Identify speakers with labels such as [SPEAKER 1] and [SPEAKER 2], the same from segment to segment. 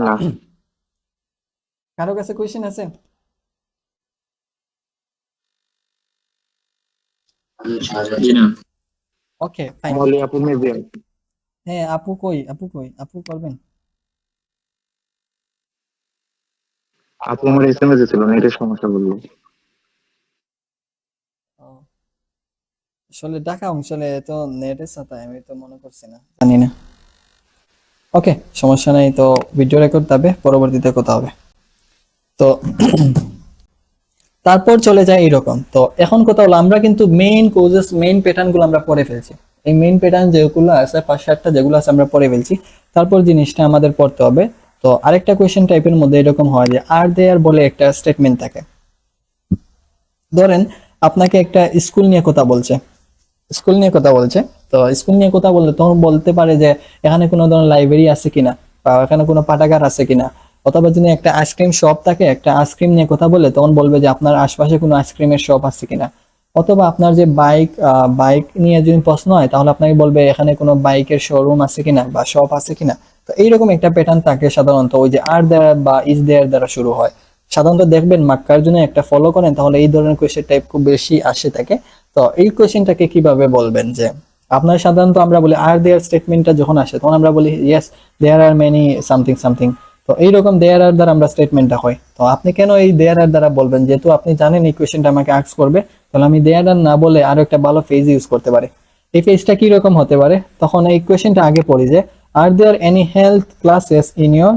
[SPEAKER 1] না।
[SPEAKER 2] কারও কাছে কোয়েশ্চেন আছে? ওকে ফাইন
[SPEAKER 1] আপু মেবি
[SPEAKER 2] হ্যাঁ আপু কই? আপু কই? আপু করবেন?
[SPEAKER 1] আপু আমার এসএমএস ছিল না এটা সমস্যা বলল
[SPEAKER 2] আসলে ঢাকা অঞ্চলে তো নেটের সাথে আমি তো মনে করছি না জানি না। ওকে সমস্যা নেই, তো ভিডিও রেকর্ড হবে, পরবর্তীতে কথা হবে। তো তারপর চলে যায় এরকম তো এখন কথা হলো, আমরা কিন্তু মেইন কোজেস মেইন প্যাটার্নগুলো আমরা পড়ে ফেলছি। এই মেইন প্যাটার্ন যেগুলো আছে, পাঁচ, সাতটা যেগুলো আছে, আমরা পড়ে ফেলছি। তারপর জিনিসটা আমাদের পড়তে হবে। তো আরেকটা কোয়েশ্চেন টাইপের মধ্যে এরকম হয় যে আর দেয়ার বলে একটা স্টেটমেন্ট থাকে। ধরেন, আপনাকে একটা স্কুল নিয়ে কথা বলছে। স্কুল নিয়ে কথা বলছে। তো স্কুল নিয়ে কথা বললে তখন বলতে পারে যে, এখানে কোনো ধরনের লাইব্রেরি আছে কিনা? বা এখানে কোনো পাঠাগার আছে কিনা? অথবা যদি একটা আইসক্রিম শপ থাকে, একটা আইসক্রিম নিয়ে কথা বলে তখন বলবে যে, আপনার আশপাশে কোনো আইসক্রিমের শপ আছে কিনা? অথবা আপনার যে বাইক বাইক নিয়ে যদি প্রশ্ন হয়, তাহলে আপনাকে বলবে, এখানে কোনো বাইকের শোরুম আছে কিনা? বা শপ আছে কিনা? তো এইরকম একটা প্যাটার্ন থাকে সাধারণত, ওই যে আর দেয়ার বা ইজ দেয়ার দ্বারা শুরু হয়। সাধারণত দেখবেন, মাক্কার জন্য একটা ফলো করেন, তাহলে এই ধরনের কোয়েশ্চেন টাইপ খুব বেশি আসে থাকে তো এই কোয়েশ্চেনটাকে কীভাবে বলবেন যে, আপনার সাধারণত আমরা বলি আর দেয়ার স্টেটমেন্টটা যখন আসে, তখন আমরা বলি yes there are many something something তো এইরকম দেয়ার আর দ্বারা আমরা স্টেটমেন্টটা হয়। তো আপনি কেন এই দেয়ার আর দ্বারা বলবেন? যেহেতু আপনি জানেন এই কোয়েশ্চেনটা আমাকে আস্ক করবে, তাহলে আমি দেয়ার আর না বলে আরও একটা ভালো ফেজ ইউজ করতে পারি। এই ফেজটা রকম হতে পারে? তখন এই কোয়েশ্চেনটা আগে পড়ি যে are there any health classes in your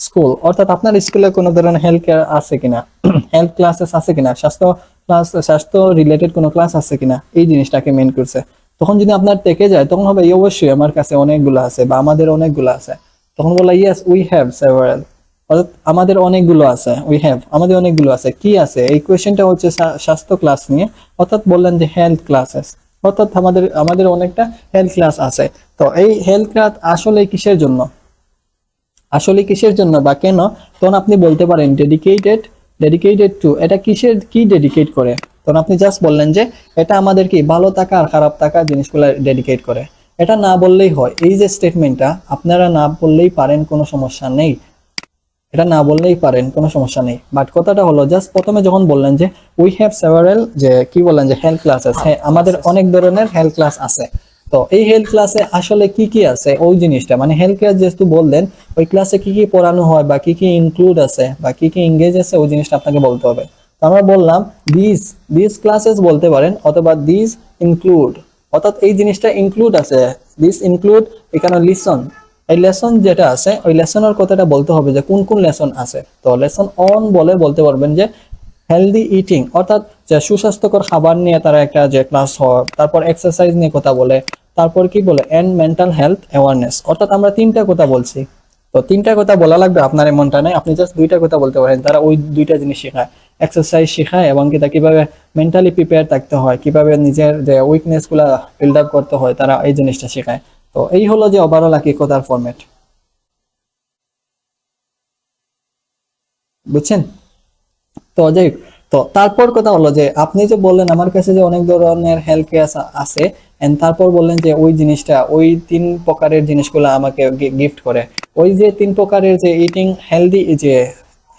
[SPEAKER 2] school অর্থাৎ আপনার স্কুলে কোনো ধরনের হেলথ কেয়ার আছে কিনা? হেলথ ক্লাসেস আছে কিনা? স্বাস্থ্য ক্লাস স্বাস্থ্য রিলেটেড কোনো ক্লাস আছে কিনা? এই জিনিসটাকে মেন করছে। তখন যদি আপনার থেকে যায়, তখন হবে, "এই অবশ্যই আমার কাছে অনেকগুলো আছে বা আমাদের অনেকগুলো আছে। তখন বলা ইয়েস উই হ্যাভ সেভারাল অর্থাৎ আমাদের অনেকগুলো আছে উই হ্যাভ আমাদের অনেকগুলো আছে। কি আছে? এই কোয়েশ্চেনটা হচ্ছে স্বাস্থ্য ক্লাস নিয়ে। অর্থাৎ বললেন যে হেলথ ক্লাসেস অর্থাৎ আমাদের আমাদের অনেকটা হেলথ ক্লাস আছে। তো এই হেলথ ক্লাস আসলে কিসের জন্য? আসলে কিসের জন্য বা কেন? তখন আপনি বলতে পারেন ডেডিকেটেড ডেডিকেটেড টু এটা কিসের, কি ডেডিকেট করে? তখন আপনি জাস্ট বললেন যে, এটা আমাদের কি, ভালো থাকা আর খারাপ থাকা জিনিসগুলো ডেডিকেট করে। এটা না বললেই হয়। এই যে স্টেটমেন্টটা আপনারা না বললেই পারেন, কোনো সমস্যা নেই। এটা না বললেই পারেন, কোনো সমস্যা নেই। বাট কথাটা হলো জাস্ট প্রথমে যখন বললেন যে উই হ্যাভ সেভারেল যে, কি বললেন যে হেলথ ক্লাসেস হ্যাঁ আমাদের অনেক ধরনের হেলথ ক্লাস আছে। তো এই হেলথ ক্লাসে আসলে কি কি আছে? ওই জিনিসটা মানে হেলথ কেয়ার যেহেতু বললেন, ওই ক্লাসে কি কি পড়ানো হয় বা কি কি ইনক্লুড আছে বা কি কি এঙ্গেজ আছে, ওই জিনিসটা আপনাকে বলতে হবে। তো আমরা বললাম দিস দিস ক্লাসেস বলতে পারেন অথবা দিস ইনক্লুড অর্থাৎ এই জিনিসটা ইনক্লুড আছে। দিস ইনক্লুড এখানে লিসন এই লেসন যেটা আছে, ওই লেসনের কথাটা বলতে হবে যে কোন কোন লেসন আছে। তো লেসন অন বলে বলতে পারবেন যে হেলদি ইটিং অর্থাৎ যে সুস্বাস্থ্যকর খাবার নিয়ে তারা একটা যে ক্লাস হয়, তারপর এক্সারসাইজ নিয়ে কথা বলে তারপর কি বলে এন্ড মেন্টাল হেলথ অ্যাওয়ারনেস অর্থাৎ আমরা তিনটা কথা বলছি। তো তিনটা কথা বলা লাগবে, আপনার এমনটা নেই। আপনি জাস্ট দুইটা কথা বলতে পারেন, তারা ওই দুইটা জিনিস শেখায়। এক্সারসাইজ শেখায় এবং কি তা কীভাবে মেন্টালি প্রিপেয়ার থাকতে হয়, কীভাবে নিজের যে উইকনেসগুলা বিল্ড আপ করতে হয়, তারা এই জিনিসটা শেখায়। তো এই হলো যে ওভারঅল কি কথার ফরম্যাট বুঝছেন? তো যাই তো তারপর কথা হলো যে, আপনি যে বললেন আমার কাছে যে অনেক ধরনের হেলথ কেয়ার আছে এন্ড তারপর বললেন যে ওই জিনিসটা, ওই তিন প্রকারের জিনিসগুলো আমাকে গিফট করে। ওই যে তিন প্রকারের যে ইটিং হেলদি যে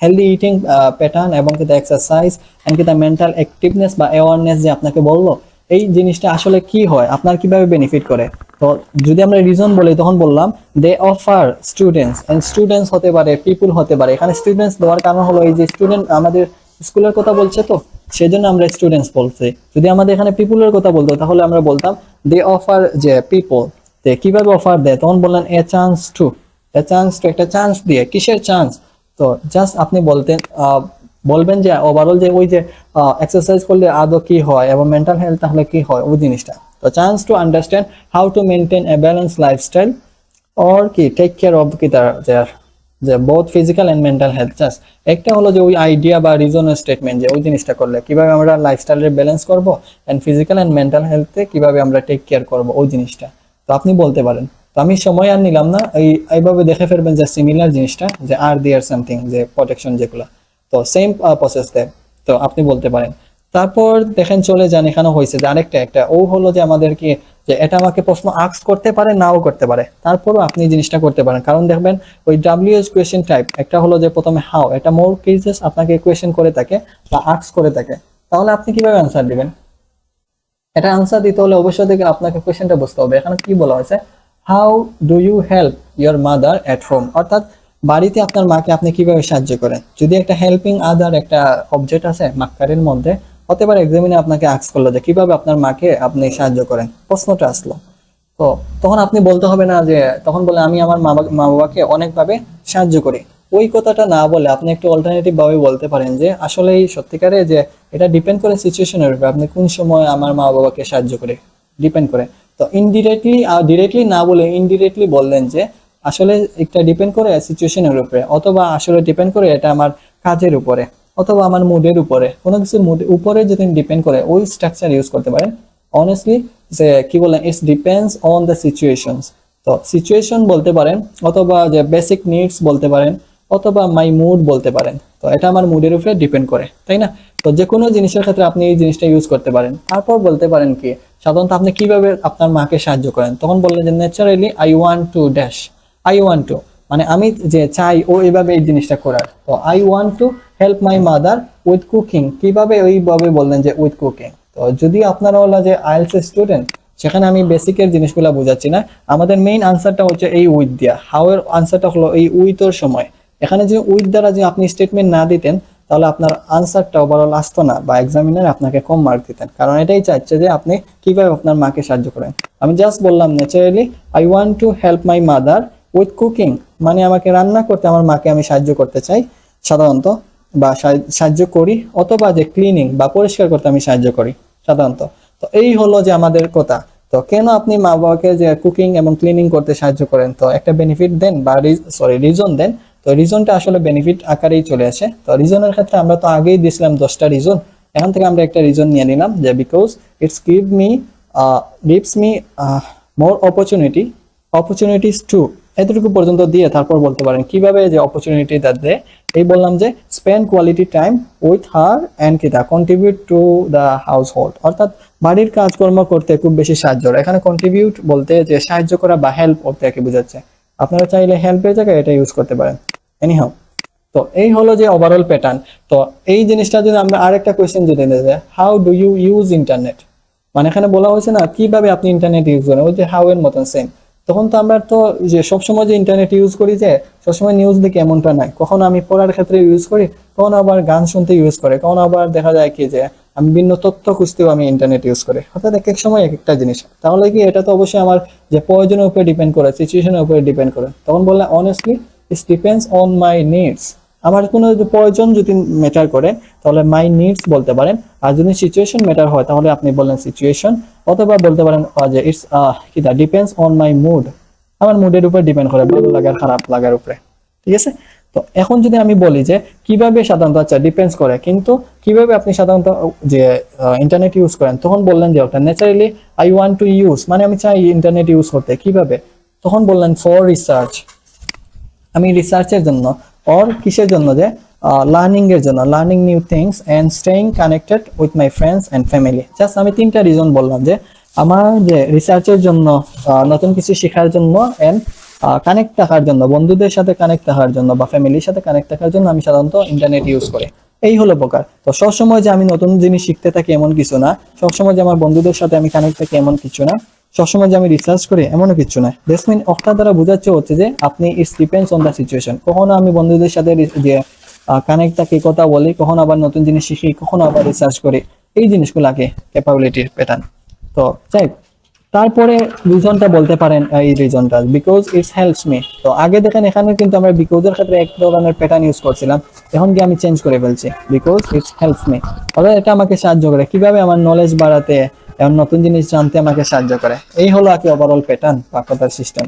[SPEAKER 2] হেলদি ইটিং প্যাটার্ন এবং কিন্তু এক্সারসাইজ এন্ড কিন্তু মেন্টাল অ্যাক্টিভনেস বা অ্যাওয়ারনেস যে আপনাকে বলল, এই জিনিসটা আসলে কি হয়, আপনার কীভাবে বেনিফিট করে? তো যদি আমরা রিজন বলি, তখন বললাম they offer students and students হতে পারে পিপুল হতে পারে। এখানে স্টুডেন্টস দেওয়ার কারণ হলো এই যে স্টুডেন্ট আমাদের স্কুলের কথা বলছে তো সেই জন্য আমরা স্টুডেন্টস বলছি। যদি আমাদের এখানে পিপুলের কথা বলতো, তাহলে আমরা বলতাম দে অফার যে পিপল তে কীভাবে অফার দেয়? তখন বললেন a chance to a chance to একটা চান্স দিয়ে, কিসের চান্স তো জাস্ট আপনি বলতেন বলবেন যে ওভারঅল যে ওই যে এক্সারসাইজ করলে আদৌ কি হয় এবং মেন্টাল হেলথ তাহলে কি হয়, ওই জিনিসটা। তো chance to understand how to maintain a balance lifestyle or কি টেক কেয়ার অফ কি তার যে both physical and mental health just একটা হলো যে ওই আইডিয়া বা রিজনের স্টেটমেন্ট যে ওই জিনিসটা করলে কীভাবে আমরা লাইফস্টাইলের ব্যালেন্স করব এন্ড ফিজিক্যাল এন্ড মেন্টাল হেলথে কীভাবে আমরা টেক কেয়ার করব ওই জিনিসটা। তো আপনি বলতে পারেন। তো আমি সময় আর নিলাম না, এই এইভাবে দেখে ফেলবেন যে সিমিলার জিনিসটা, যে আর দেয়ার সামথিং যে প্রোটেকশন যেগুলো। তো সেম প্রসেস দেয় তো আপনি বলতে পারেন। তারপর দেখেন চলে যান এখানে হয়েছে যে আরেকটা, একটা ও হলো যে আমাদের কি যে এটা আমাকে প্রশ্ন আক্স করতে পারে, নাও করতে পারে। তারপরও আপনি জিনিসটা করতে পারেন। কারণ দেখবেন, ওই ডাব্লিউএস কোয়েশ্চেন টাইপ একটা হলো যে প্রথমে হাউ এটা মোর কেসেস আপনাকে কোয়েশ্চেন করে থাকে বা আক্স করে থাকে। তাহলে আপনি কীভাবে আনসার দিবেন? এটা আনসার দিতে হলে অবশ্যই দেখে আপনাকে কোয়েশ্চেনটা বুঝতে হবে। এখানে কি বলা হয়েছে? How do you help your mother at home অর্থাৎ বাড়িতে আপনার মাকে আপনি কীভাবে সাহায্য করেন? যদি একটা হেল্পিং আদার একটা অবজেক্ট আছে, মাক্কারের মধ্যে হতে পারে এক্সামিনে আপনাকে আক্স করল যে কীভাবে আপনার মাকে আপনি সাহায্য করেন? প্রশ্নটা আসলো। তো তখন আপনি বলতে হবে না যে, তখন বলে আমি আমার মা বাবাকে অনেকভাবে সাহায্য করি। ওই কথাটা না বলে আপনি একটু অল্টারনেটিভ ভাবে বলতে পারেন যে আসলে সত্যিকারে যে এটা ডিপেন্ড করে সিচুয়েশনের উপরে আপনি কোন সময় আমার মা বাবাকে সাহায্য করে ডিপেন্ড করে। তো ইনডিরেক্টলি ডিরেক্টলি না বলে ইনডিরেক্টলি বললেন যে, আসলে একটা ডিপেন্ড করে সিচুয়েশনের উপরে অথবা আসলে ডিপেন্ড করে এটা আমার কাজের উপরে। অথবা আমার মুডের উপরে, কোনো কিছুর মুড, উপরে যদি ডিপেন্ড করে, ওই স্ট্রাকচার ইউজ করতে পারেন অনেস্টলি যে কি বলেন it's depends on the situations তো সিচুয়েশন বলতে পারেন, অথবা যে বেসিক নিডস বলতে পারেন, অথবা মাই মুড বলতে পারেন। তো এটা আমার মুডের উপরে ডিপেন্ড করে, তাই না? তো যে কোনো জিনিসের ক্ষেত্রে আপনি এই জিনিসটা ইউজ করতে পারেন। তারপর বলতে পারেন কি, সাধারণত আপনি কীভাবে আপনার মাকে সাহায্য করেন? তখন বললেন যে naturally I want to dash I want to মানে আমি যে চাই, ও এইভাবে এই জিনিসটা করার। তো I want to help my mother with cooking কীভাবে ওইভাবে বললেন যে উইথ কুকিং তো যদি আপনারা হলো যে আইএলস স্টুডেন্ট সেখানে আমি বেসিকের জিনিসগুলো বোঝাচ্ছি না। আমাদের মেইন আনসারটা হচ্ছে এই উইথ দিয়া। হাউ এর আনসারটা হলো এই উইথর সময়। এখানে যে উইথ দ্বারা যে আপনি স্টেটমেন্ট না দিতেন, তাহলে আপনার আনসারটা ওভারঅল আসতো না বা এক্সামিনার আপনাকে কম মার্ক দিতেন। কারণ এটাই চাচ্ছে যে আপনি কীভাবে আপনার মাকে সাহায্য করেন। আমি জাস্ট বললাম naturally I want to help my mother with cooking মানে আমাকে রান্না করতে, আমার মাকে আমি সাহায্য করতে চাই। সাধারণত বা সাহায- সাহায্য করি অথবা যে ক্লিনিং বা পরিষ্কার করতে আমি সাহায্য করি সাধারণত। তো এই হলো যে আমাদের কথা। তো কেন আপনি মা বাবাকে যে কুকিং এবং ক্লিনিং করতে সাহায্য করেন? তো একটা বেনিফিট দেন বা সরি রিজন দেন। তো রিজনটা আসলে বেনিফিট আকারেই চলে আসে। তো রিজনের ক্ষেত্রে আমরা তো আগেই দিয়েছিলাম দশটা রিজন এখান থেকে আমরা একটা রিজন নিয়ে নিলাম যে because it's give me gives me more opportunity opportunities to এতটুকু পর্যন্ত দিয়ে তারপর বলতে পারেন কীভাবে যে অপরচুনিটি দেয় এই বললাম যে spend quality time with her and কিতা contribute to the household অর্থাৎ বাড়ির কাজকর্ম করতে খুব বেশি সাহায্য এখানে কন্ট্রিবিউট বলতে যে সাহায্য করা বা হেল্প করতে একে বোঝাচ্ছে। আপনারা চাইলে হেল্পের জায়গায় এটা ইউজ করতে পারেন। এনিহাও তো এই হলো যে ওভারঅল প্যাটার্ন তো এই জিনিসটা যদি আমরা আরেকটা কোয়েশ্চেন যদি নিয়ে যাই how do you use internet মানে এখানে বলা হয়েছে না, কীভাবে আপনি ইন্টারনেট ইউজ করেন? ওই যে হাউ এর মতন সেম তখন তো আমরা তো যে সবসময় যে ইন্টারনেট ইউজ করি যে, সবসময় নিউজ দেখি এমনটা নাই কখন আমি পড়ার ক্ষেত্রে ইউজ করি, কখন আবার গান শুনতে ইউজ করে, কখন আবার দেখা যায় কি যে, আমি বিভিন্ন তথ্য খুঁজতেও আমি ইন্টারনেট ইউজ করি। অর্থাৎ এক এক সময় এক একটা জিনিস। তাহলে কি এটা তো অবশ্যই আমার যে প্রয়োজনের উপরে ডিপেন্ড করে সিচুয়েশনের উপরে ডিপেন্ড করে। তখন বললাম honestly it's depends on my needs আমার কোনো যদি প্রয়োজন যদি ম্যাটার করে, তাহলে মাই নিডস বলতে পারেন। আর যদি সিচুয়েশন ম্যাটার হয়, তাহলে আপনি বললেন সিচুয়েশন অথবা বলতে পারেন যে ইটস কি the depends on my mood আমার মুডের উপর ডিপেন্ড করে, ভালো লাগার খারাপ লাগার উপরে। ঠিক আছে? তো এখন যদি আমি বলি যে, কীভাবে সাধারণত আচ্ছা ডিপেন্ডস করে, কিন্তু কীভাবে আপনি সাধারণত, যে ইন্টারনেট ইউজ করেন, তখন বললেন যে, ওটা naturally I want to use মানে আমি চাই ইন্টারনেট ইউজ করতে। কীভাবে? তখন বললেন ফর রিসার্চ আমি রিসার্চের জন্য অর কিসের জন্য যে লার্নিং এর জন্য learning new things and staying connected with my friends and family just আমি তিনটা রিজন বললাম যে, আমার যে রিসার্চের জন্য নতুন কিছু শেখার জন্য এন্ড কানেক্ট থাকার জন্য, বন্ধুদের সাথে কানেক্ট থাকার জন্য বা ফ্যামিলির সাথে কানেক্ট থাকার জন্য আমি সাধারণত ইন্টারনেট ইউজ করি। এই হলো প্রকার তো সবসময় যে আমি নতুন জিনিস শিখতে থাকি এমন কিছু না, সবসময় যে আমার বন্ধুদের সাথে আমি কানেক্ট থাকি এমন কিছু না। সবসময় যে আমি রিসার্চ করি এমনও কিছু না দ্যাটস মিন অফটা দ্বারা বোঝাচ্ছে হচ্ছে যে আপনি it's depends on the situation কখনো আমি বন্ধুদের সাথে যে কানেক্ট থাকি, কথা বলি, কখনো আবার নতুন জিনিস শিখি, কখনো আবার রিসার্চ করি। এই জিনিসগুলাকে ক্যাপাবিলিটির প্যাটার্ন তো যাই তারপরে রিজনটা বলতে পারেন এই রিজনটা বিকজ ইটস হেল্পস মি তো আগে দেখেন, এখানে কিন্তু আমরা বিকজের ক্ষেত্রে এক ধরনের প্যাটার্ন ইউজ করছিলাম। এখন কি আমি চেঞ্জ করে ফেলছি। বিকজ ইটস হেল্পস মি অর্থাৎ এটা আমাকে সাহায্য করে। কীভাবে আমার নলেজ বাড়াতে এবং নতুন জিনিস জানতে আমাকে সাহায্য করে। এই হলো আর কি ওভারঅল প্যাটার্ন বা কথার সিস্টেম